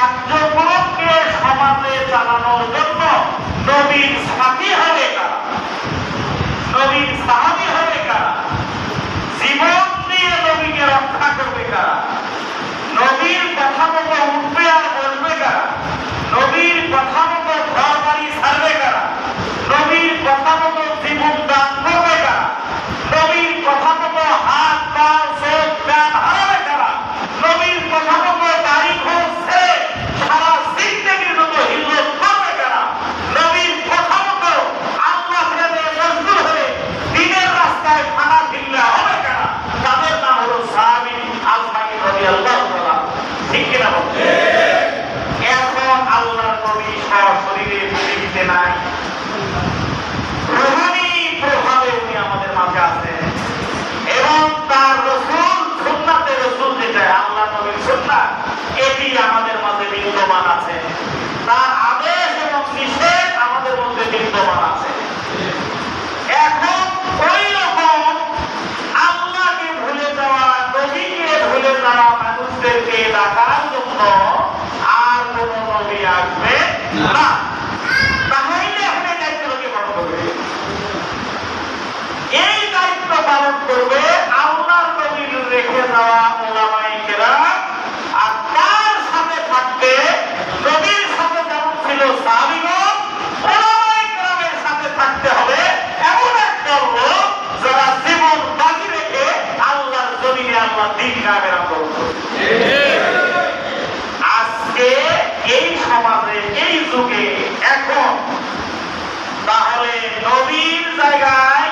Jogou যুগে এখন তাহলে নবীর জায়গায়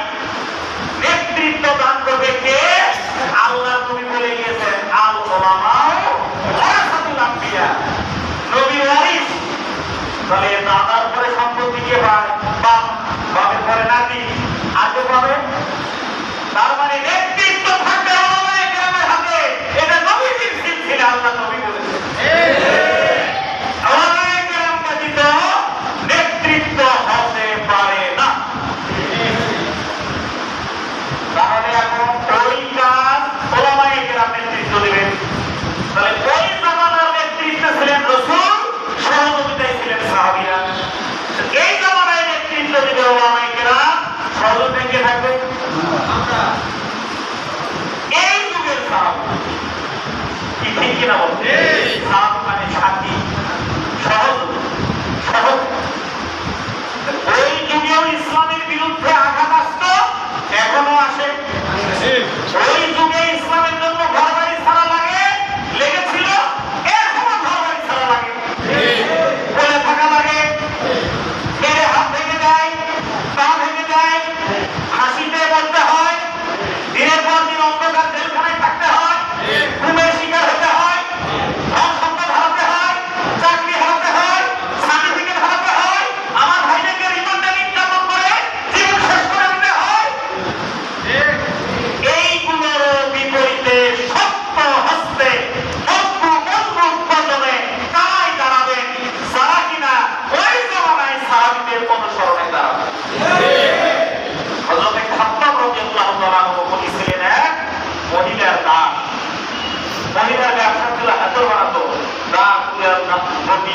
নেতৃত্ব দান করবে কে? আল্লাহ তুমি বলে গিয়েছেন, আল ওলামাও ওয়ারাসাতুল আম্বিয়া। নবী ওয়ারিস। তাহলে দাদার পরে সম্পত্তি কে পায়? বাপের পরে নাতি। আগে পাবে? তার মানে নেতৃত্ব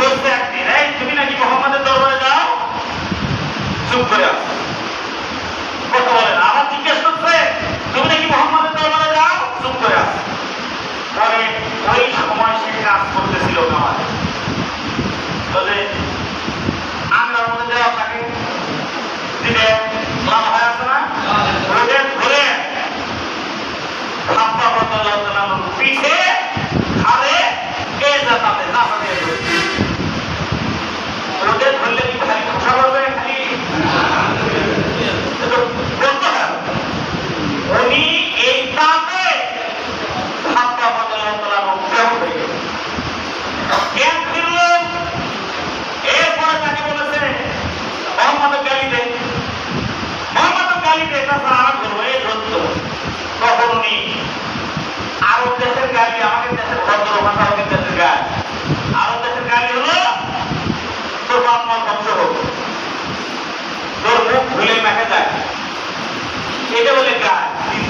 বলছে একদিন এই, তুমি নাকি মোহাম্মদের দরবারে যাও? চুপ করে আস কথা বলেন আবার জিজ্ঞেস করছে, তুমি নাকি মোহাম্মদের দরবারে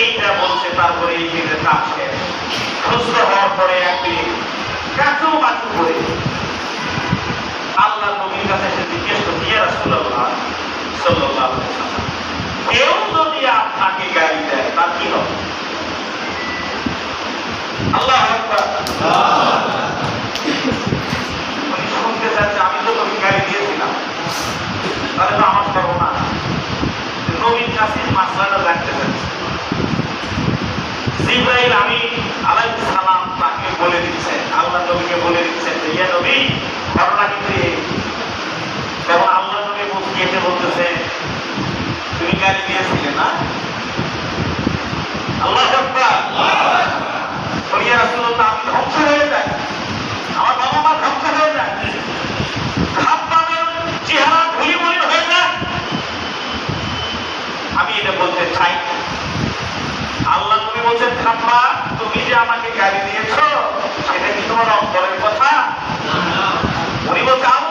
এইটা বলতে তারপরে এই যে কাছে সুস্থ হওয়ার পরে একদিন কাঁচু বাঁচু করে। আল্লাহ নবীর কাছে সে জিজ্ঞেস করছে, ইয়া রাসূলুল্লাহ সাল্লাল্লাহু আলাইহি ওয়াসাল্লাম, কেউ যদি আপনাকে গাড়ি দেয় তা কি হবে? আল্লাহ আকবার। জিব্রাইল আমি আলাইহিস সালাম, তাকে বলে দিচ্ছেন, আল্লাহ নবীকে বলে দিচ্ছেন যে, ইয়া নবী, ঘটনা কিন্তু যেমন আল্লাহ নবী মুসকিয়েতে বলতেছে, তুমি গালি দিয়েছিলে না? আল্লাহ আকবার। ইয়া আমি ধ্বংস হয়ে যায় আমার বাবা মা ধ্বংস হয়ে যায় চেহারা ধুলি আমি এটা বলতে চাই। বলছেন ঠাম্মা তুমি যে আমাকে গাড়ি দিয়েছ সেটা কি তোমার অন্তরের কথা? উনি বলছে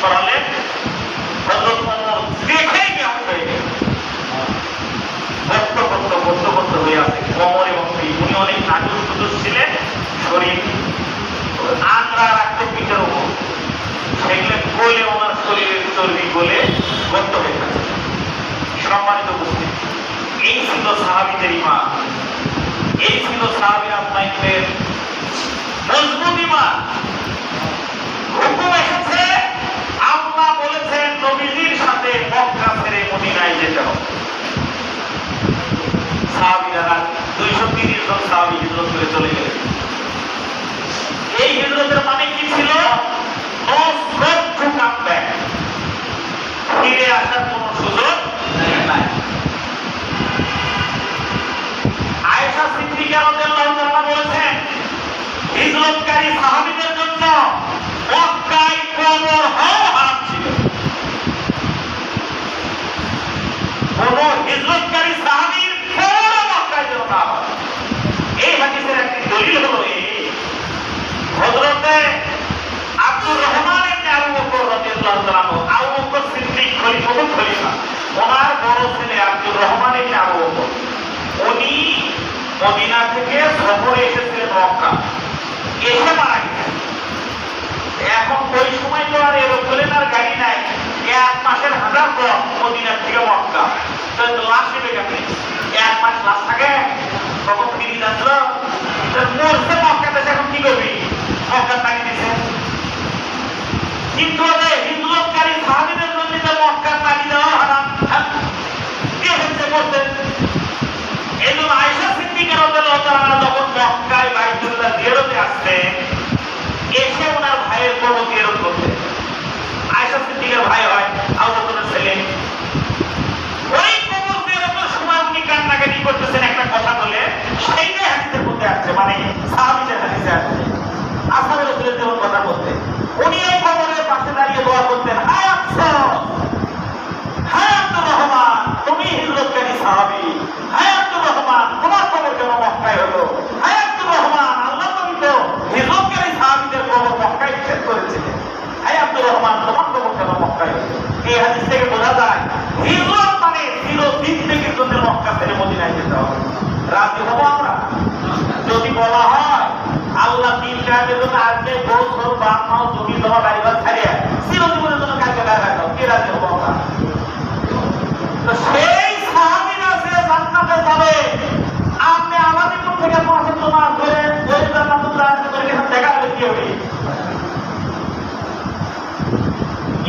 সরালেন দেখেই কেমন হয়ে গেল করতে করতে করতে করতে হয়ে আছে কোমরে নিক্ষেপ করেছিলেন। এই আব্দুর রহমান এই হাদিস থেকে বোঝা যায়, হিজরত মানে থেকে জন্য মক্কা ছেড়ে মদিনায় যেতে হবে। রাজি হব আমরা? যদি বলা হয়, আল্লাহ তিন কাজের জন্য আজকে মাও জমি জমা জন্য কাজে কে রাজি হব আমরা? তো সেই সাহাবিরা সে যাবে, আপনি আমাদের তোমার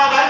Father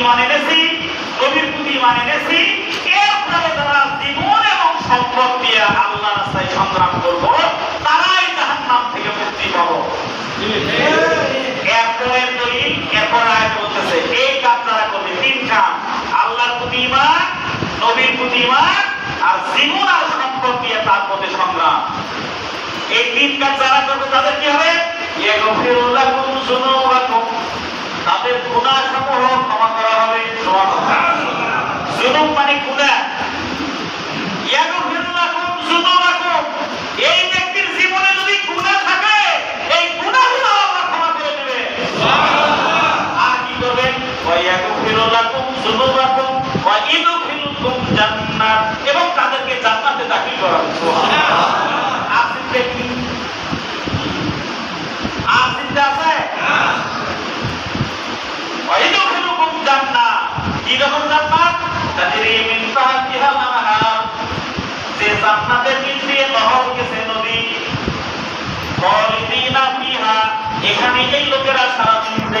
ইমান এনেছি, নবীর ইমান এনেছি, এরপরে যারা জীবন এবং সম্পদ দিয়ে আল্লাহ রাস্তায় সংগ্রাম করব, তারাই তাহার নাম থেকে মুক্তি পাবো। এরপরে দলিল, এরপর আয় বলতেছে, এই কাজ তারা করবে। তিন কাজ, আল্লাহর প্রতি ইমান, নবীর প্রতি ইমান, আর জীবন আর সম্পদ দিয়ে তার প্রতি সংগ্রাম। এই তিন কাজ যারা করবে তাদের কি হবে? ইয়াগফিরু লাকুম যুনুবাকুম। তাদের খুদা সমূহ ক্ষমা করা হবে সমান জুলুম মানে খুদা।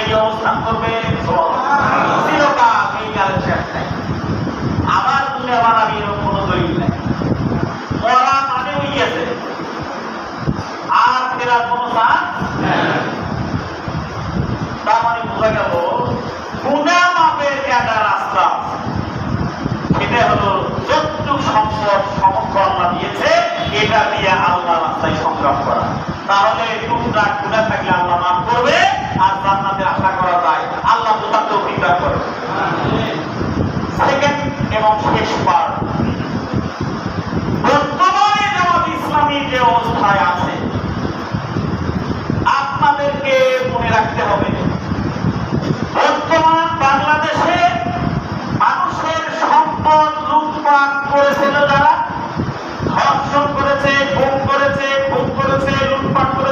এই অবস্থান করবে। আবার তুমি আমি এরকম কোনো দলিল নাই। মানে গেছে আর ফেরার কোনো তার মানে বোঝা গেল গুণা মাপের একটা রাস্তা এটা হলো যতটুক সম্পদ সমগ্র আল্লাহ দিয়েছে, এটা দিয়ে আল্লাহ রাস্তায় সংগ্রাম করা। তাহলে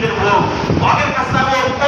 మీరు వాగర్ కస్తాము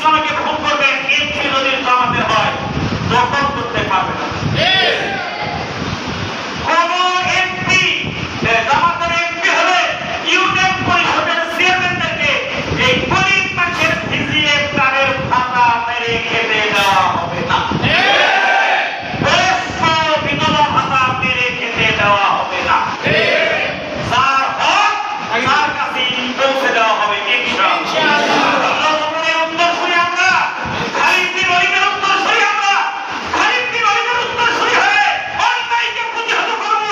ইসলামকে খুন করবে এমপি যদি জামাতের হয় দখল করতে পারবে না। হবে না বয়স্ক বিধবা ভাতা মেরে খেতে দেওয়া হবে না যার হক তার কাছেই পৌঁছে দেওয়া হবে ইনশাআল্লাহ জনগণের উত্তরসূরি আমরা খালিদ গরিবের উত্তরসূরি আমরা খালিদ গরিবের উত্তরসূরি হয়ে অন্যায়কে প্রতিহত করব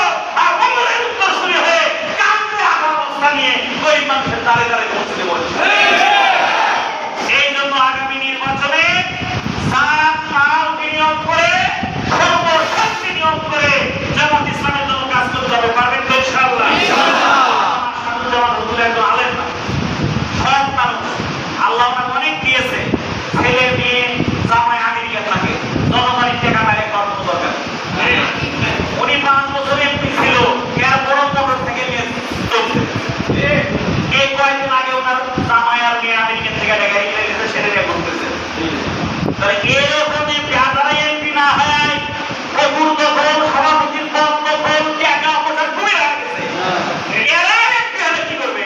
আর অমরের উত্তরসূরি হয়ে কামড়ে আঘাত অবস্থা নিয়ে গরিব মানুষের দ্বারে দ্বারে পৌঁছে দেব এই জন্য আগামী নির্বাচনে সাত মাল বিনিয়োগ করে সর্বশক্তি নিয়োগ করে জামাত ইসলামের জন্য কাজ করতে হবে পারবেন তো ইনশাআল্লাহ শামসুজ্জামান হুজুর একজন আলেম না। সৎ মানুষ। আল্লাহ ওনাকে অনেক দিয়েছে ছেলে মেয়ে জামাই আমেরিকা থাকে জনগণের টাকা বাইরে করার কোনো দরকার নেই। উনি পাঁচ বছর এমপি ছিল এর বড় মোটর থেকে নিয়ে চলছে এই কয়েকদিন আগে ওনার জামাই আর গেছে সেটা নিয়ে বলতেছে। তাহলে এরকমই পেয়াদারা এমপি না হয় কবুর দখল সভাপতির পদ দখল টাকা পয়সা ঘুরে গেছে এরা এমপি হলে কি করবে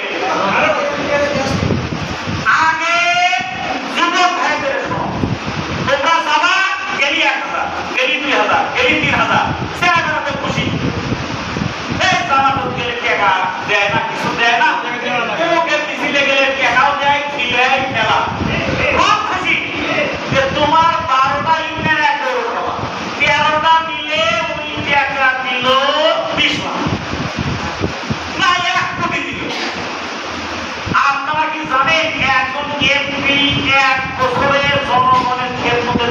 আগে যুবক ভাইদের শোনো। তোমরা যাবা, গেলি এক হাজার, গেলি দুই হাজার, গেলি তিন হাজার। সে হাজার তো খুশি। এই জামানত গেলে টাকা দেয় না, কিছু দেয় না। অমুকের মিছিলে গেলে টাকাও দেয়, খিলাই, খেলা। খুব খুশি যে তোমার বারোটা ইউনিয়ন এক করে খাওয়া। তেরোটা মিলে ওই টাকা দিল বিশ লাখ। না, এক কোটি দিল। আপনারা কি জানেন একজন এমপি এক বছরের জনগণের খেদমতের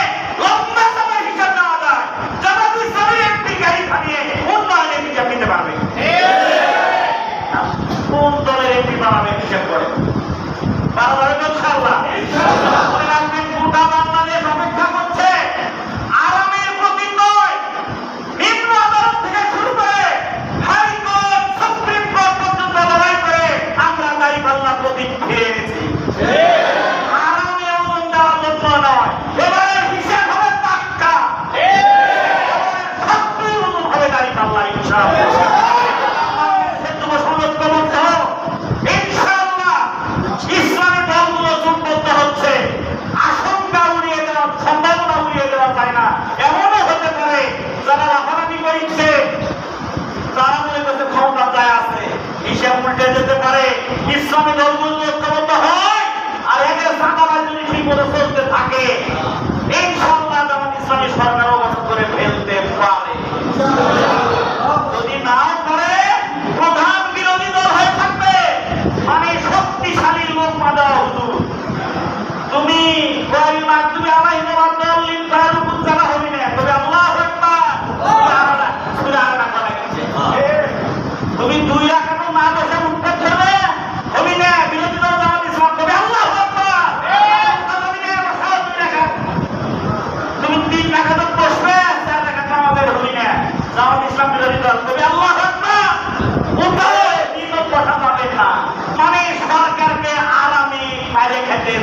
ইসলামী দল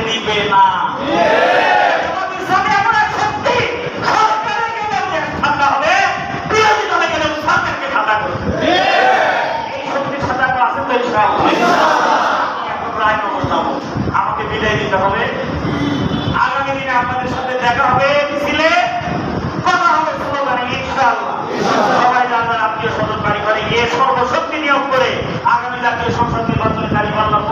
দিবে না। আমাকে বিদায় দিতে হবে। আগামী দিনে আপনাদের সাথে দেখা হবে, মিছিলে কথা হবে সবাই যারা আত্মীয় স্বজন বাড়ি ঘরে গিয়ে সর্বশক্তি নিয়োগ করে আগামী জাতীয় সংসদ নির্বাচনে দাঁড়িয়ে পারলাম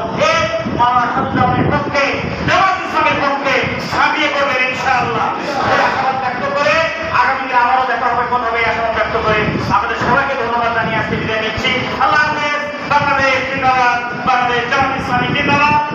জিন্দাবাদ বাংলাদেশ জামাত ইসলামী জিন্দাবাদ